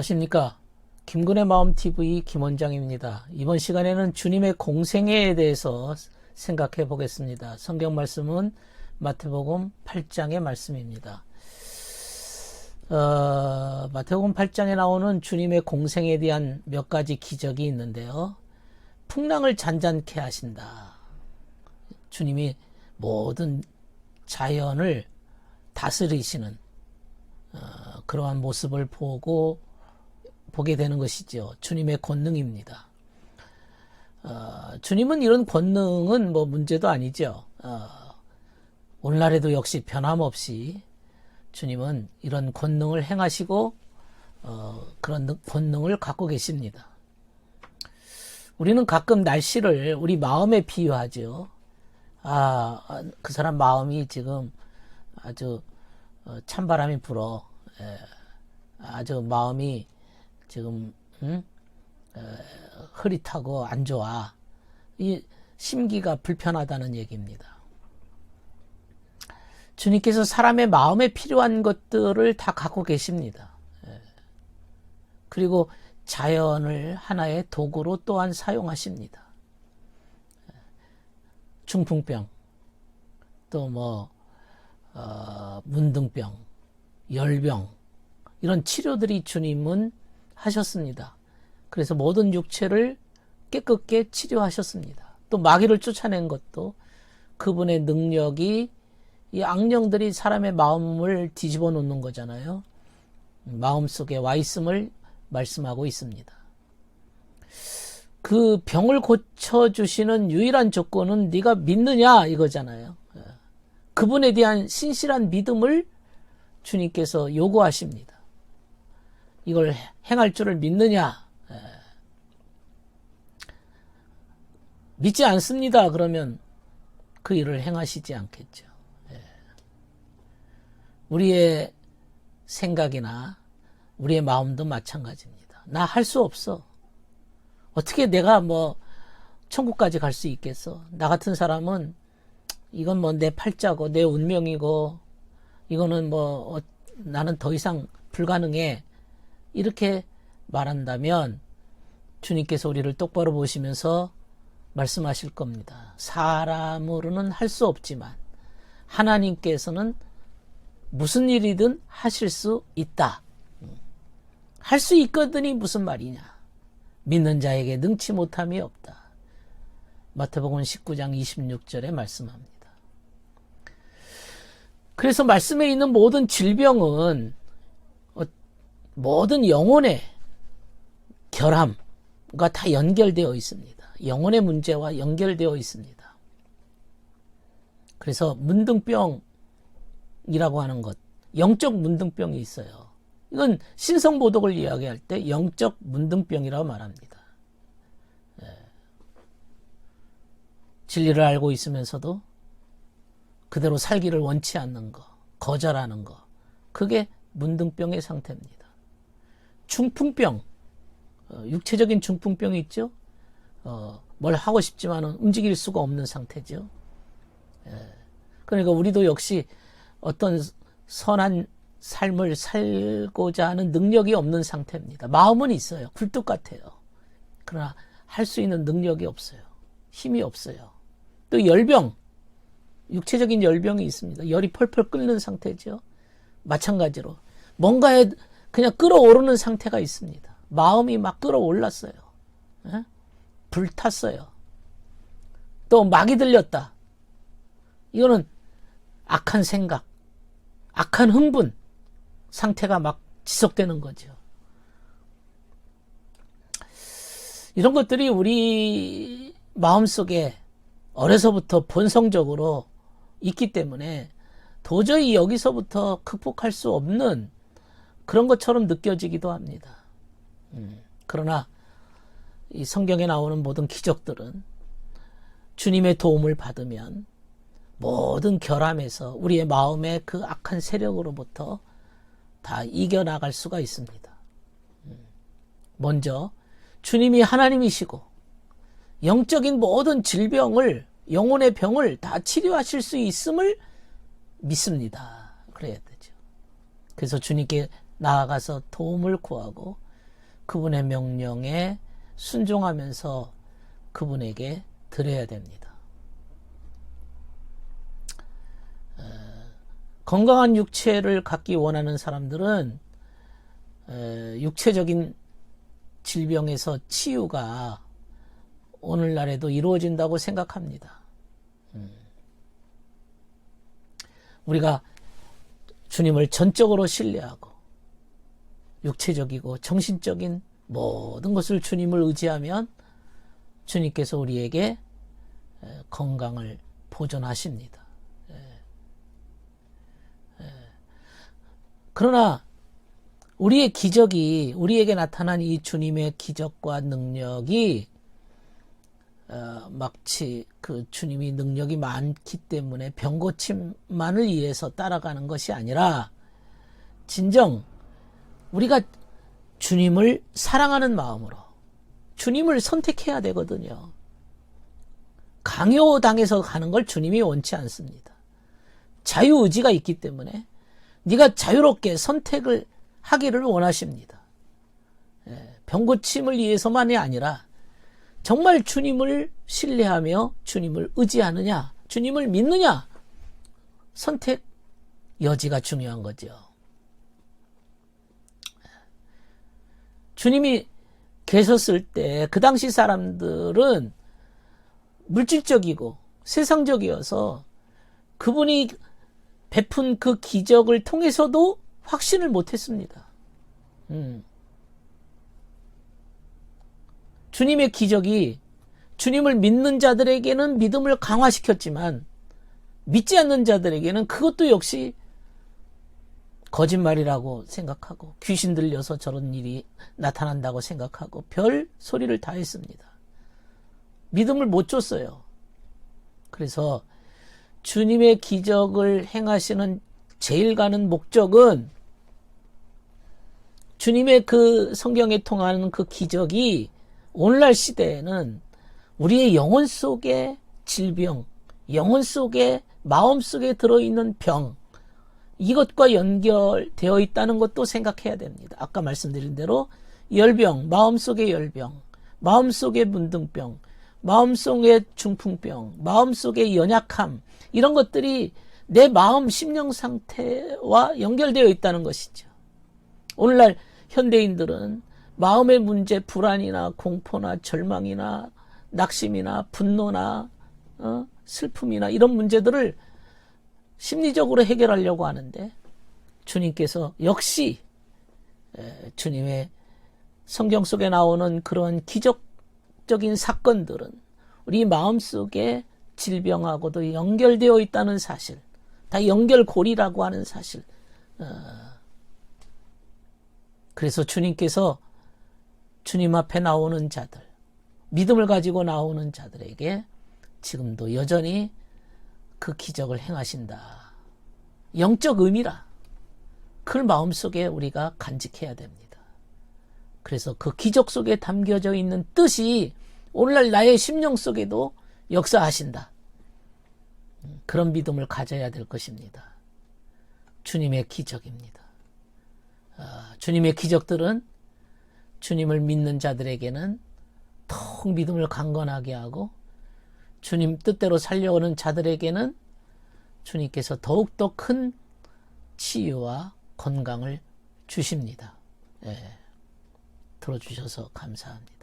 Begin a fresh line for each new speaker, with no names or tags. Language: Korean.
안녕하십니까. 김근의 마음TV 김원장입니다. 이번 시간에는 주님의 공생애에 대해서 생각해 보겠습니다. 성경 말씀은 마태복음 8장의 말씀입니다. 어, 마태복음 8장에 나오는 주님의 공생에 대한 몇 가지 기적이 있는데요. 풍랑을 잔잔케 하신다. 주님이 모든 자연을 다스리시는 어, 그러한 모습을 보고 보게 되는 것이죠. 주님의 권능입니다. 어, 주님은 이런 권능은 뭐 문제도 아니죠. 어, 오늘날에도 역시 변함없이 주님은 이런 권능을 행하시고 어, 그런 능- 권능을 갖고 계십니다. 우리는 가끔 날씨를 우리 마음에 비유하죠. 아, 그 사람 마음이 지금 아주 어, 찬바람이 불어. 예, 아주 마음이 지금 음? 에, 흐릿하고 안 좋아. 이 심기가 불편하다는 얘기입니다. 주님께서 사람의 마음에 필요한 것들을 다 갖고 계십니다. 예. 그리고 자연을 하나의 도구로 또한 사용하십니다. 예. 중풍병, 또 뭐, 어, 문둥병, 열병, 이런 치료들이 주님은 하셨습니다. 그래서 모든 육체를 깨끗게 치료하셨습니다. 또 마귀를 쫓아낸 것도 그분의 능력이 이 악령들이 사람의 마음을 뒤집어 놓는 거잖아요. 마음 속에 와 있음을 말씀하고 있습니다. 그 병을 고쳐 주시는 유일한 조건은 네가 믿느냐 이거잖아요. 예. 그분에 대한 신실한 믿음을 주님께서 요구하십니다. 이걸 행할 줄을 믿느냐? 예. 믿지 않습니다. 그러면 그 일을 행하시지 않겠죠. 예. 우리의 생각이나 우리의 마음도 마찬가지입니다. 나 할 수 없어. 어떻게 내가 뭐 천국까지 갈 수 있겠어? 나 같은 사람은 이건 뭐 내 팔자고 내 운명이고 이거는 뭐 어, 나는 더 이상 불가능해. 이렇게 말한다면 주님께서 우리를 똑바로 보시면서 말씀하실 겁니다. 사람으로는 할 수 없지만 하나님께서는 무슨 일이든 하실 수 있다. 할 수 있거든이 무슨 말이냐. 믿는 자에게 능치 못함이 없다. 마태복음 19장 26절에 말씀합니다. 그래서 말씀에 있는 모든 질병은 어, 모든 영혼의 결함과 다 연결되어 있습니다. 영혼의 문제와 연결되어 있습니다. 그래서 문둥병이라고 하는 것, 영적 문둥병이 있어요. 이건 신성보독을 이야기할 때 영적 문둥병이라고 말합니다. 예. 진리를 알고 있으면서도 그대로 살기를 원치 않는 거, 거절하는 거, 그게 문둥병의 상태입니다. 중풍병, 어, 육체적인 중풍병이 있죠. 어, 뭘 하고 싶지만은 움직일 수가 없는 상태죠. 예. 그러니까 우리도 역시 어떤 선한 삶을 살고자 하는 능력이 없는 상태입니다. 마음은 있어요. 굴뚝 같아요. 그러나 할 수 있는 능력이 없어요. 힘이 없어요. 또 열병, 육체적인 열병이 있습니다. 열이 펄펄 끓는 상태죠. 마찬가지로 뭔가에 그냥 끓어오르는 상태가 있습니다. 마음이 막 끓어올랐어요. 예? 불탔어요. 또 막이 들렸다. 이거는 악한 생각, 악한 흥분 상태가 막 지속되는 거죠. 이런 것들이 우리 마음속에 어려서부터 본성적으로 있기 때문에 도저히 여기서부터 극복할 수 없는 그런 것처럼 느껴지기도 합니다. 음, 그러나 이 성경에 나오는 모든 기적들은 주님의 도움을 받으면 모든 결함에서 우리의 마음의 그 악한 세력으로부터 다 이겨나갈 수가 있습니다. 음, 먼저 주님이 하나님이시고 영적인 모든 질병을 영혼의 병을 다 치료하실 수 있음을 믿습니다. 그래야 되죠. 그래서 주님께 나아가서 도움을 구하고 그분의 명령에 순종하면서 그분에게 드려야 됩니다. 어, 건강한 육체를 갖기 원하는 사람들은 어, 육체적인 질병에서 치유가 오늘날에도 이루어진다고 생각합니다. 음. 우리가 주님을 전적으로 신뢰하고 육체적이고 정신적인 모든 것을 주님을 의지하면 주님께서 우리에게 에, 건강을 보존하십니다. 그러나 우리의 기적이 우리에게 나타난 이 주님의 기적과 능력이 어, 마치 그 주님이 능력이 많기 때문에 병고침만을 위해서 따라가는 것이 아니라 진정 우리가 주님을 사랑하는 마음으로 주님을 선택해야 되거든요. 강요당해서 가는 걸 주님이 원치 않습니다. 자유의지가 있기 때문에 네가 자유롭게 선택을 하기를 원하십니다. 예, 병고침을 위해서만이 아니라 정말 주님을 신뢰하며 주님을 의지하느냐, 주님을 믿느냐, 선택 여지가 중요한 거죠. 주님이 계셨을 때 그 당시 사람들은 물질적이고 세상적이어서 그분이 베푼 그 기적을 통해서도 확신을 못했습니다. 음. 주님의 기적이 주님을 믿는 자들에게는 믿음을 강화시켰지만 믿지 않는 자들에게는 그것도 역시 거짓말이라고 생각하고 귀신 들려서 저런 일이 나타난다고 생각하고 별 소리를 다 했습니다. 믿음을 못 줬어요. 그래서 주님의 기적을 행하시는 제일 가는 목적은 주님의 그 성경에 통하는 그 기적이 오늘날 시대에는 우리의 영혼 속에 질병, 영혼 속에 마음 속에 들어있는 병, 이것과 연결되어 있다는 것도 생각해야 됩니다. 아까 말씀드린 대로 열병, 마음속의 열병, 마음속의 문둥병, 마음속의 중풍병, 마음속의 연약함, 이런 것들이 내 마음 심령 상태와 연결되어 있다는 것이죠. 오늘날 현대인들은 마음의 문제, 불안이나 공포나 절망이나 낙심이나 분노나 어? 슬픔이나 이런 문제들을 심리적으로 해결하려고 하는데 주님께서 역시 주님의 성경 속에 나오는 그런 기적적인 사건들은 우리 마음속에 질병하고도 연결되어 있다는 사실, 다 연결고리라고 하는 사실. 어, 그래서 주님께서 주님 앞에 나오는 자들, 믿음을 가지고 나오는 자들에게 지금도 여전히 그 기적을 행하신다. 영적 의미라. 그걸 마음속에 우리가 간직해야 됩니다. 그래서 그 기적 속에 담겨져 있는 뜻이 오늘날 나의 심령 속에도 역사하신다. 그런 믿음을 가져야 될 것입니다. 주님의 기적입니다. 아, 주님의 기적들은 주님을 믿는 자들에게는 통 믿음을 강건하게 하고 주님 뜻대로 살려오는 자들에게는 주님께서 더욱더 큰 치유와 건강을 주십니다. 예, 들어주셔서 감사합니다.